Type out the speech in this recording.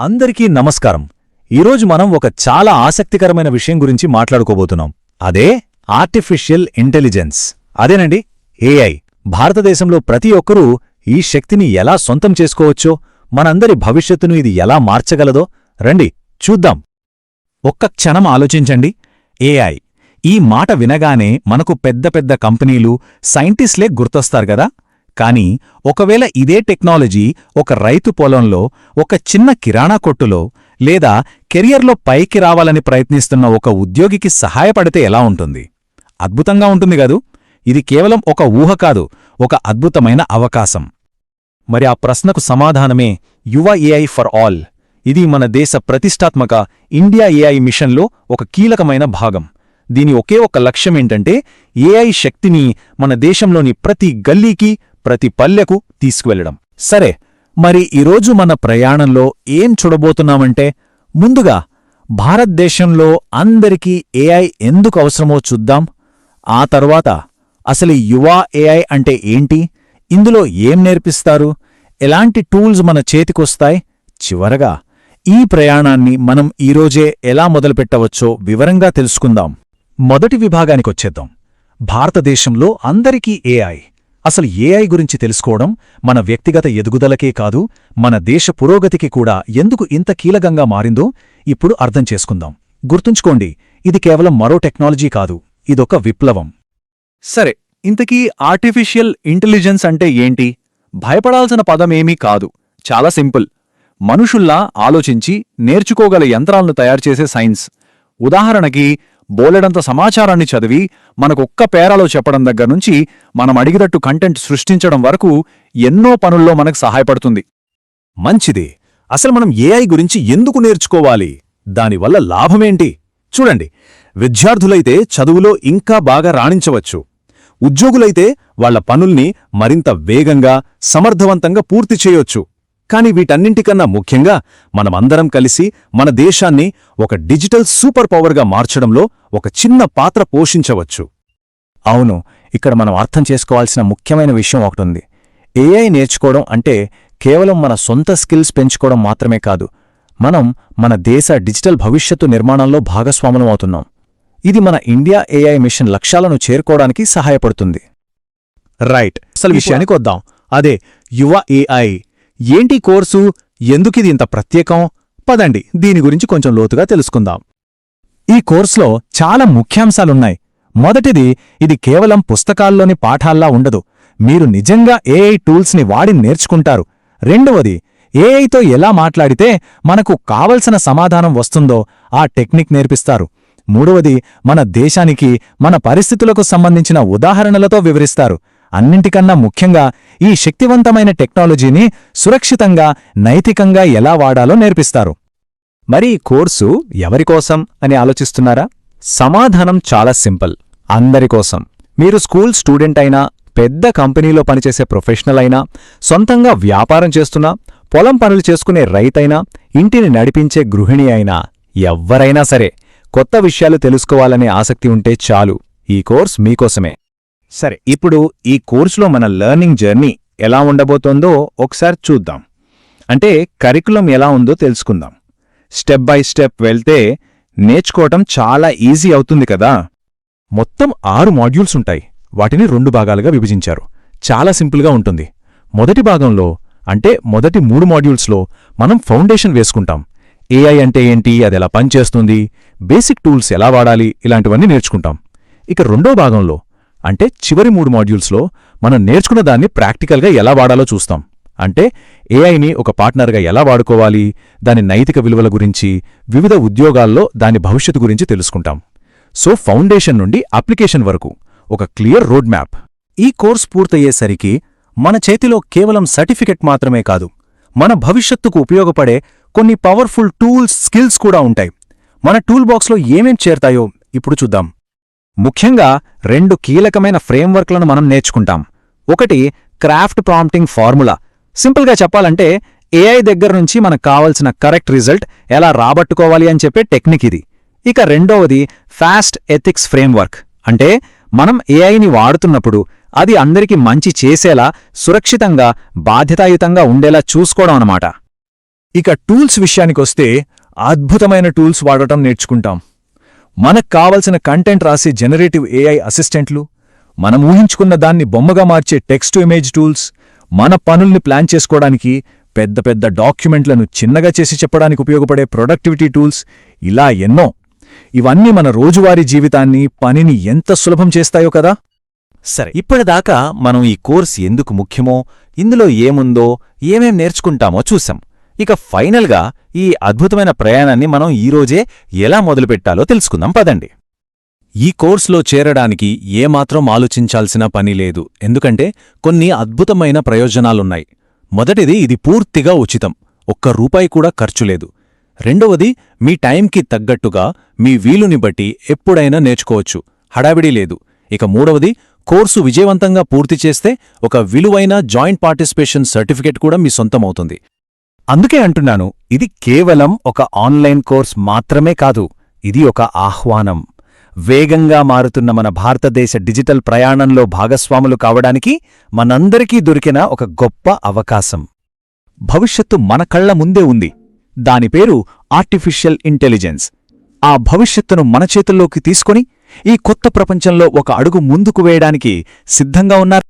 అందరికీ నమస్కారం. ఈరోజు మనం ఒక చాలా ఆసక్తికరమైన విషయం గురించి మాట్లాడుకోబోతున్నాం. అదే ఆర్టిఫిషియల్ ఇంటెలిజెన్స్. అదేనండి ఏఐ. భారతదేశంలో ప్రతి ఒక్కరూ ఈ శక్తిని ఎలా సొంతం చేసుకోవచ్చో మనందరి భవిష్యత్తును ఇది ఎలా మార్చగలదో రండి చూద్దాం. ఒక్క క్షణం ఆలోచించండి. ఏఐ. ఈ మాట వినగానే మనకు పెద్ద పెద్ద కంపెనీలు సైంటిస్ట్లే గుర్తొస్తారు గదా కానీ ఒకవేళ ఇదే టెక్నాలజీ ఒక రైతు పొలంలో ఒక చిన్న కిరాణా కొట్టులో లేదా కెరియర్లో పైకి రావాలని ప్రయత్నిస్తున్న ఒక ఉద్యోగికి సహాయపడితే ఎలా ఉంటుంది? అద్భుతంగా ఉంటుంది కాదు! ఇది కేవలం ఒక ఊహ కాదు ఒక అద్భుతమైన అవకాశం. మరి ఆ ప్రశ్నకు సమాధానమే యువ ఏఐ ఫర్ ఆల్. ఇది మన దేశ ప్రతిష్టాత్మక ఇండియా ఏఐ మిషన్లో ఒక కీలకమైన భాగం. దీని ఒకే ఒక లక్ష్యమేంటంటే ఏఐ శక్తిని మన దేశంలోని ప్రతి గల్లీకి ప్రతి పల్లెకు తీసుకువెళ్ళడం సరే మరి ఈరోజు మన ప్రయాణంలో ఏం చూడబోతున్నామంటే ముందుగా భారతదేశంలో అందరికీ ఏఐ ఎందుకు అవసరమో చూద్దాం. ఆ తర్వాత అసలు యువ ఏఐ అంటే ఏంటి ఇందులో ఏం నేర్పిస్తారు ఎలాంటి టూల్స్ మన చేతికొస్తాయి చివరగా ఈ ప్రయాణాన్ని మనం ఈరోజే ఎలా మొదలుపెట్టవచ్చో వివరంగా తెలుసుకుందాం. మొదటి విభాగానికొచ్చేద్దాం. భారతదేశంలో అందరికీ ఏఐ అసలు ఏఐ గురించి తెలుసుకోవడం మన వ్యక్తిగత ఎదుగుదలకే కాదు మన దేశ పురోగతికి కూడా ఎందుకు ఇంత కీలకంగా మారిందో ఇప్పుడు అర్థం చేసుకుందాం. గుర్తుంచుకోండి ఇది కేవలం మరో టెక్నాలజీ కాదు ఇదొక విప్లవం. సరే ఇంతకీ ఆర్టిఫిషియల్ ఇంటెలిజెన్స్ అంటే ఏంటి? భయపడాల్సిన పదమేమీ కాదు చాలా సింపుల్. మనుషుల్లా ఆలోచించి నేర్చుకోగల యంత్రాలను తయారుచేసే సైన్స్. ఉదాహరణకి బోలెడంత సమాచారాన్ని చదివి మనకొక్క పేరాలో చెప్పడం దగ్గర్నుంచి మనం అడిగినట్టు కంటెంట్ సృష్టించడం వరకు ఎన్నో పనుల్లో మనకు సహాయపడుతుంది. మంచిది. అసలు మనం ఏఐ గురించి ఎందుకు నేర్చుకోవాలి? దానివల్ల లాభమేంటి? చూడండి. విద్యార్థులైతే చదువులో ఇంకా బాగా రాణించవచ్చు. ఉద్యోగులైతే వాళ్ళ పనుల్ని మరింత వేగంగా సమర్థవంతంగా పూర్తి చేయొచ్చు. కాని వీటన్నింటికన్నా ముఖ్యంగా మనమందరం కలిసి మన దేశాన్ని ఒక డిజిటల్ సూపర్ పవర్గా మార్చడంలో ఒక చిన్న పాత్ర పోషించవచ్చు. అవును ఇక్కడ మనం అర్థం చేసుకోవాల్సిన ముఖ్యమైన విషయం ఒకటుంది. ఏఐ నేర్చుకోవడం అంటే కేవలం మన సొంత స్కిల్స్ పెంచుకోవడం మాత్రమే కాదు మనం మన దేశ డిజిటల్ భవిష్యత్తు నిర్మాణంలో భాగస్వాములం అవుతున్నాం. ఇది మన ఇండియా ఏఐ మిషన్ లక్ష్యాలను చేరుకోవడానికి సహాయపడుతుంది. రైట్ అసలు విషయానికి వద్దాం. అదే యువ ఏఐ ఏంటి కోర్సు? ఎందుకిది ఇంత ప్రత్యేకం? పదండి దీని గురించి కొంచెం లోతుగా తెలుసుకుందాం. ఈ కోర్సులో చాలా ముఖ్యాంశాలున్నాయి. మొదటిది ఇది కేవలం పుస్తకాల్లోని పాఠాల్లా ఉండదు. మీరు నిజంగా ఏఐ టూల్స్ని వాడి నేర్చుకుంటారు. రెండవది ఏఐతో ఎలా మాట్లాడితే మనకు కావలసిన సమాధానం వస్తుందో ఆ టెక్నిక్ నేర్పిస్తారు. మూడవది మన దేశానికి మన పరిస్థితులకు సంబంధించిన ఉదాహరణలతో వివరిస్తారు. అన్నింటికన్నా ముఖ్యంగా ఈ శక్తివంతమైన టెక్నాలజీని సురక్షితంగా నైతికంగా ఎలా వాడాలో నేర్పిస్తారు. మరి ఈ కోర్సు ఎవరికోసం అని ఆలోచిస్తున్నారా? సమాధానం చాలా సింపుల్. అందరికోసం మీరు స్కూల్ స్టూడెంట్ అయినా పెద్ద కంపెనీలో పనిచేసే ప్రొఫెషనల్ అయినా సొంతంగా వ్యాపారం చేస్తున్నా పొలం పనులు చేసుకునే రైతైనా ఇంటిని నడిపించే గృహిణి అయినా ఎవ్వరైనా సరే కొత్త విషయాలు తెలుసుకోవాలనే ఆసక్తి ఉంటే చాలు. ఈ కోర్స్ మీకోసమే. సరే ఇప్పుడు ఈ కోర్సులో మన లెర్నింగ్ జర్నీ ఎలా ఉండబోతోందో ఒకసారి చూద్దాం. అంటే కరికులం ఎలా ఉందో తెలుసుకుందాం. స్టెప్ బై స్టెప్ వెళ్తే నేర్చుకోవటం చాలా ఈజీ అవుతుంది కదా. మొత్తం ఆరు మాడ్యూల్స్ ఉంటాయి. వాటిని రెండు భాగాలుగా విభజించారు. చాలా సింపుల్గా ఉంటుంది. మొదటి భాగంలో అంటే మొదటి మూడు మాడ్యూల్స్లో మనం ఫౌండేషన్ వేసుకుంటాం. ఏఐ అంటే ఏంటి? అది ఎలా పనిచేస్తుంది? బేసిక్ టూల్స్ ఎలా వాడాలి? ఇలాంటివన్నీ నేర్చుకుంటాం. ఇక రెండో భాగంలో అంటే చివరి మూడు మాడ్యూల్స్లో మనం నేర్చుకున్న దాన్ని ప్రాక్టికల్గా ఎలా వాడాలో చూస్తాం. అంటే ఏఐని ఒక పార్ట్నర్గా ఎలా వాడుకోవాలి దాని నైతిక విలువల గురించి వివిధ ఉద్యోగాల్లో దాని భవిష్యత్తు గురించి తెలుసుకుంటాం. సో ఫౌండేషన్ నుండి అప్లికేషన్ వరకు ఒక క్లియర్ రోడ్ మ్యాప్. ఈ కోర్స్ పూర్తయ్యేసరికి మన చేతిలో కేవలం సర్టిఫికెట్ మాత్రమే కాదు మన భవిష్యత్తుకు ఉపయోగపడే కొన్ని పవర్ఫుల్ టూల్స్ స్కిల్స్ కూడా ఉంటాయి. మన టూల్ బాక్స్లో ఏమేం చేరతాయో ఇప్పుడు చూద్దాం. ముఖ్యంగా రెండు కీలకమైన ఫ్రేమ్వర్క్లను మనం నేర్చుకుంటాం. ఒకటి క్రాఫ్ట్ ప్రాంప్టింగ్ ఫార్ములా. సింపుల్గా చెప్పాలంటే ఏఐ దగ్గర నుంచి మనకు కావలసిన కరెక్ట్ రిజల్ట్ ఎలా రాబట్టుకోవాలి అని చెప్పే టెక్నిక్ ఇది. ఇక రెండవది ఫాస్ట్ ఎథిక్స్ ఫ్రేమ్వర్క్. అంటే మనం ఏఐని వాడుతున్నప్పుడు అది అందరికీ మంచి చేసేలా సురక్షితంగా బాధ్యతాయుతంగా ఉండేలా చూసుకోవడం అన్నమాట. ఇక టూల్స్ విషయానికొస్తే అద్భుతమైన టూల్స్ వాడటం నేర్చుకుంటాం. మనకు కావలసిన కంటెంట్ రాసే జనరేటివ్ ఏఐ అసిస్టెంట్లు మనం ఊహించుకున్న దాన్ని బొమ్మగా మార్చే టెక్స్ట్ ఇమేజ్ టూల్స్ మన పనుల్ని ప్లాన్ చేసుకోవడానికి పెద్ద పెద్ద డాక్యుమెంట్లను చిన్నగా చేసి చెప్పడానికి ఉపయోగపడే ప్రొడక్టివిటీ టూల్స్ ఇలా ఎన్నో. ఇవన్నీ మన రోజువారీ జీవితాన్ని పనిని ఎంత సులభం చేస్తాయో కదా? సరే ఇప్పటిదాకా మనం ఈ కోర్స్ ఎందుకు ముఖ్యమో ఇందులో ఏముందో ఏమేం నేర్చుకుంటామో చూసాం ఇక ఫైనల్గా ఈ అద్భుతమైన ప్రయాణాన్ని మనం ఈరోజే ఎలా మొదలుపెట్టాలో తెలుసుకుందాం. పదండి. ఈ కోర్సులో చేరడానికి ఏమాత్రం ఆలోచించాల్సిన పని లేదు. ఎందుకంటే కొన్ని అద్భుతమైన ప్రయోజనాలున్నాయి. మొదటిది ఇది పూర్తిగా ఉచితం. ఒక్క రూపాయి కూడా ఖర్చులేదు రెండవది మీ టైంకి తగ్గట్టుగా మీ వీలుని బట్టి ఎప్పుడైనా నేర్చుకోవచ్చు. హడావిడి లేదు. ఇక మూడవది కోర్సు విజయవంతంగా పూర్తి చేస్తే ఒక విలువైన జాయింట్ పార్టిసిపేషన్ సర్టిఫికెట్ కూడా మీ సొంతమవుతుంది. అందుకే అంటున్నాను ఇది కేవలం ఒక ఆన్లైన్ కోర్స్ మాత్రమే కాదు ఇది ఒక ఆహ్వానం. వేగంగా మారుతున్న మన భారతదేశ డిజిటల్ ప్రయాణంలో భాగస్వాములు కావడానికి మనందరికీ దొరికిన ఒక గొప్ప అవకాశం. భవిష్యత్తు మన కళ్ళ ముందే ఉంది. దాని పేరు ఆర్టిఫిషియల్ ఇంటెలిజెన్స్. ఆ భవిష్యత్తును మన చేతుల్లోకి తీసుకొని ఈ కొత్త ప్రపంచంలో ఒక అడుగు ముందుకు వేయడానికి సిద్ధంగా ఉన్నారు.